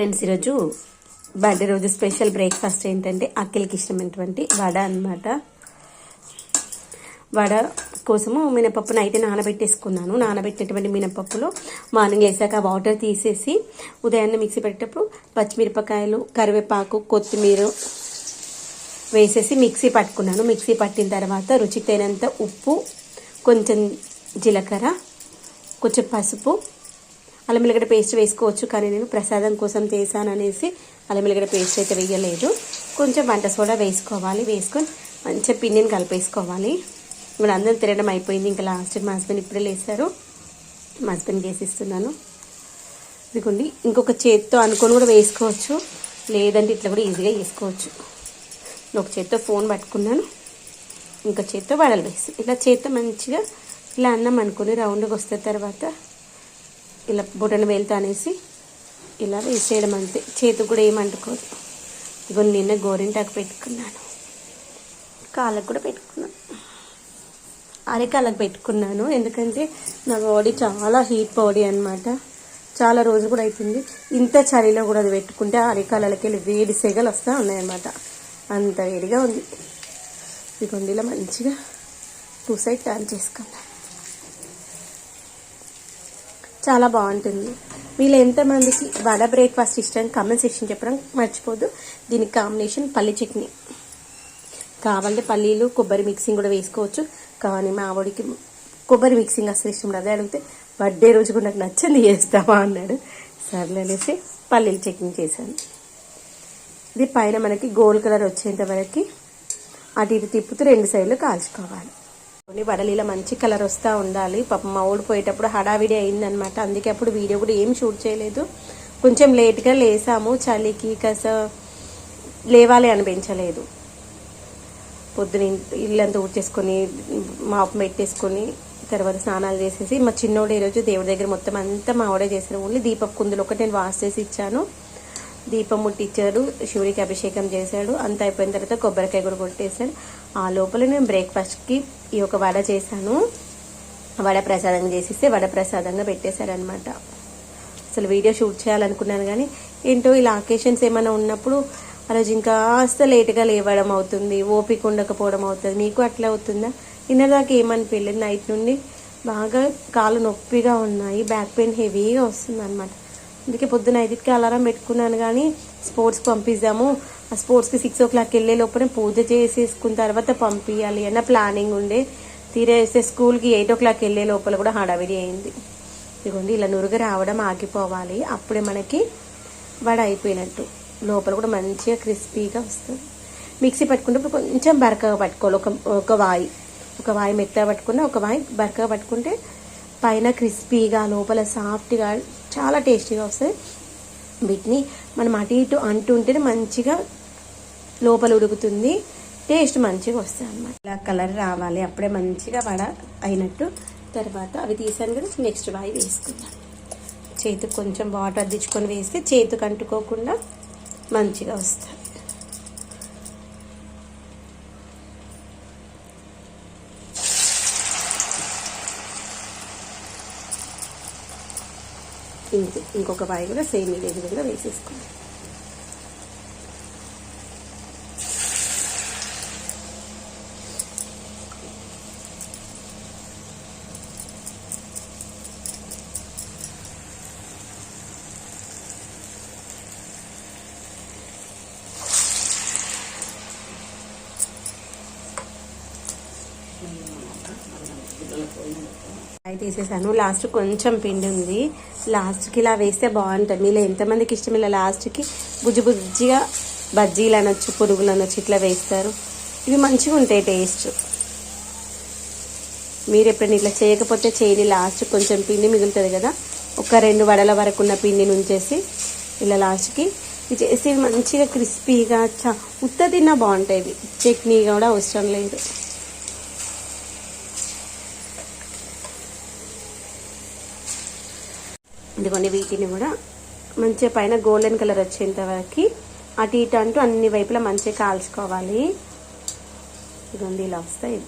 Friends ఈరోజు birthday రోజు special breakfast ఏంటంటే అక్కలకి ఇష్టమైనటువంటి వడ అన్నమాట. వడ కోసము మినపప్పును అయితే నానబెట్టేసుకున్నాను. నానబెట్టినటువంటి మినపప్పులో మార్నింగ్ వేసాక వాటర్ తీసేసి ఉదయాన్నే మిక్సీ పెట్టేటప్పుడు పచ్చిమిరపకాయలు కరివేపాకు కొత్తిమీర వేసేసి మిక్సీ పట్టుకున్నాను. మిక్సీ పట్టిన తర్వాత రుచికి తగినంత ఉప్పు కొంచెం జీలకర్ర కొంచెం పసుపు అల్లం వెల్లిగడ్డ పేస్ట్ వేసుకోవచ్చు కానీ నేను ప్రసాదం కోసం చేశాను అనేసి అల్లం వెల్లిగడ్డ పేస్ట్ అయితే వేయలేదు. కొంచెం వంట సోడా వేసుకోవాలి వేసుకొని మంచిగా పిండిని కలిపేసుకోవాలి. ఇప్పుడు అందరం తినడం అయిపోయింది ఇంకా లాస్ట్ మా హస్బెండ్ ఇప్పుడే లేసారు మా హస్బెండ్ చేసిస్తున్నాను ఇదిగోండి ఇంకొక చేత్తో అనుకొని కూడా వేసుకోవచ్చు. లేదంటే ఇట్లా కూడా ఈజీగా వేసుకోవచ్చు ఒక చేత్తో ఫోన్ పట్టుకున్నాను. ఇంకా చేత్తో వడలు వేసి ఇట్లా చేత్తో మంచిగా ఇలా అన్నం అనుకుని రౌండ్గా వస్తే తర్వాత ఇలా బుటన వెళ్తా అనేసి ఇలా వేసేయడం అంతే. చేతికి కూడా ఏమంటుకోదు ఇగో నిన్న గోరింటాకు పెట్టుకున్నాను. కాళ్ళకు కూడా పెట్టుకున్నాను. అరికాళ్ళకు పెట్టుకున్నాను. ఎందుకంటే నా బాడీ చాలా హీట్ బాడీ అనమాట చాలా రోజు కూడా అవుతుంది ఇంత చలిలో కూడా అది పెట్టుకుంటే అరికాళ్ళకి వెళ్ళి వేడి సెగలు వస్తూ ఉన్నాయన్నమాట. అంత వేడిగా ఉంది. ఇదిగోండి ఇలా మంచిగా టూ సైడ్ టర్న్ చేసుకున్నాను. చాలా బాగుంటుంది. వీళ్ళు ఎంతమందికి వడ బ్రేక్ఫాస్ట్ ఇష్టం కామెంట్ సెక్షన్ చెప్పడం మర్చిపోదు. దీనికి కాంబినేషన్ పల్లి చట్నీ. కావాలంటే పల్లీలు కొబ్బరి మిక్సింగ్ కూడా వేసుకోవచ్చు. కానీ మా ఆవిడకి కొబ్బరి మిక్సింగ్ అసలు ఇష్టం అదే అడిగితే బర్త్డే రోజు కూడా నాకు నచ్చింది చేస్తావా? అన్నాడు. సర్లే అనేసి పల్లీల చట్నీ చేశాను. ఇది పైన మనకి గోల్డ్ కలర్ వచ్చేంత వరకు అటు ఇటు తిప్పుతూ రెండు సైడ్లు కాల్చుకోవాలి. కొన్ని వడలు ఇలా మంచి కలర్ వస్తూ ఉండాలి. పాపం మా ఊడు పోయేటప్పుడు హడావిడి అయిందనమాట అందుకే అప్పుడు వీడియో కూడా ఏం షూట్ చేయలేదు. కొంచెం లేట్గా లేసాము. చలికి కస లేవాలి అనిపించలేదు. పొద్దున ఇల్లంతా ఊడ్చేసుకొని మాపు పెట్టేసుకొని తర్వాత స్నానాలు చేసేసి మా చిన్నోడు ఈరోజు దేవుడి దగ్గర మొత్తం అంతా మా ఆవిడే చేసిన ఓన్లీ దీపపు కుందులు ఒకటి నేను వాష్ చేసి ఇచ్చాను. దీపం ముట్టించాడు శివుడికి అభిషేకం చేశాడు. అంత అయిపోయిన తర్వాత కొబ్బరికాయ కూడా కొట్టేశాడు. ఆ లోపల నేను బ్రేక్ఫాస్ట్కి ఈ ఒక వడ చేశాను. వడ ప్రసాదంగా చేసిస్తే వడ ప్రసాదంగా పెట్టేశారనమాట అసలు వీడియో షూట్ చేయాలనుకున్నాను కానీ ఏంటో ఇలా అకేషన్స్ ఏమైనా ఉన్నప్పుడు ఆ రోజు ఇంకా కాస్త లేట్గా లేవడం అవుతుంది ఓపిక ఉండకపోవడం అవుతుంది. మీకు అట్లా అవుతుందా? నిన్నదాకా ఏమనిపించలేదు నైట్ నుండి బాగా కాళ్ళు నొప్పిగా ఉన్నాయి బ్యాక్ పెయిన్ హెవీగా వస్తుంది అనమాట అందుకే పొద్దున ఐదుకి అలారం పెట్టుకున్నాను కానీ స్పోర్ట్స్కి పంపిద్దాము. ఆ స్పోర్ట్స్కి సిక్స్ ఓ క్లాక్ వెళ్ళే లోపల పూజ చేసేసుకున్న తర్వాత పంపించాలి అన్న ప్లానింగ్ ఉండే. తీరేస్తే స్కూల్కి ఎయిట్ ఓ క్లాక్ వెళ్ళే లోపల కూడా హడావిడి అయింది. ఇదిగోండి ఇలా నురుగు రావడం ఆగిపోవాలి. అప్పుడే మనకి వడ అయిపోయినట్టు. లోపల కూడా మంచిగా క్రిస్పీగా వస్తుంది. మిక్సీ పట్టుకుంటే కొంచెం బరకగా పట్టుకోవాలి. ఒక ఒక వాయి. ఒక వాయి మెత్తగా పట్టుకున్న ఒక వాయి బరకగా పట్టుకుంటే పైన క్రిస్పీగా లోపల సాఫ్ట్గా చాలా టేస్టీగా వస్తుంది. వీటిని మనం అటు ఇటు అంటుంటేనే మంచిగా లోపల ఉడుకుతుంది. టేస్ట్ మంచిగా వస్తుంది అన్నమాట ఇలా కలర్ రావాలి అప్పుడే మంచిగా వడ అయినట్టు. తర్వాత అవి తీసాను కదా నెక్స్ట్ వాయి వేసుకుందాం. చేతికి కొంచెం వాటర్ దిచ్చుకొని వేస్తే చేతికి అంటుకోకుండా మంచిగా వస్తుంది. ఇంతే ఇంకొక వాయి కూడా సేమ్ ఇదే విధంగా వేసేసుకోండి అవి తీసేసాను. లాస్ట్ కొంచెం పిండి ఉంది. లాస్ట్కి ఇలా వేస్తే బాగుంటుంది. మీలో ఎంతమందికి ఇష్టం ఇలా లాస్ట్కి బుజ్జి బుజ్జిగా బజ్జీలు అనొచ్చు పురుగులు అనొచ్చు ఇట్లా వేస్తారు. ఇవి మంచిగా ఉంటాయి టేస్ట్. మీరు ఎప్పుడైనా ఇట్లా చేయకపోతే చేయని లాస్ట్ కొంచెం పిండి మిగులుతుంది కదా. ఒక రెండు వడల వరకు ఉన్న పిండిని ఉంచేసి ఇలా లాస్ట్కి ఇది చేసి మంచిగా క్రిస్పీగా చ ఉత్త తిన్నా బాగుంటాయి. ఇవి చట్నీ కూడా అవసరం లేదు. ఇదిగోండి వీటిని కూడా మంచిగా పైన గోల్డెన్ కలర్ వచ్చేంత వరకు అటు ఇటు అంటూ అన్ని వైపులా మంచిగా కాల్చుకోవాలి. ఇదిగోండి ఇలా వస్తాయి.